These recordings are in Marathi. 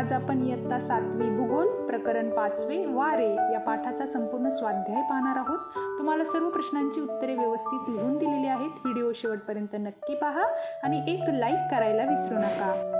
आज आपण इयत्ता सातवी भूगोल प्रकरण पाचवे वारे या पाठाचा संपूर्ण स्वाध्याय पाहणार आहोत. तुम्हाला सर्व प्रश्नांची उत्तरे व्यवस्थित लिहून दिलेली आहेत. व्हिडिओ शेवटपर्यंत नक्की पहा आणि एक लाईक करायला विसरू नका.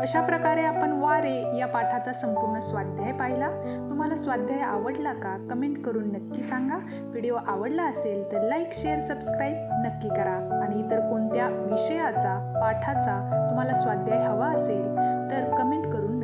अशा प्रकारे आपण वारे या पाठाचा संपूर्ण स्वाध्याय पाहिला. तुम्हाला स्वाध्याय आवडला का कमेंट करून नक्की सांगा. व्हिडिओ आवडला असेल तर लाईक शेअर सबस्क्राईब नक्की करा. आणि इतर कोणत्या विषयाचा पाठाचा तुम्हाला स्वाध्याय हवा असेल तर कमेंट करून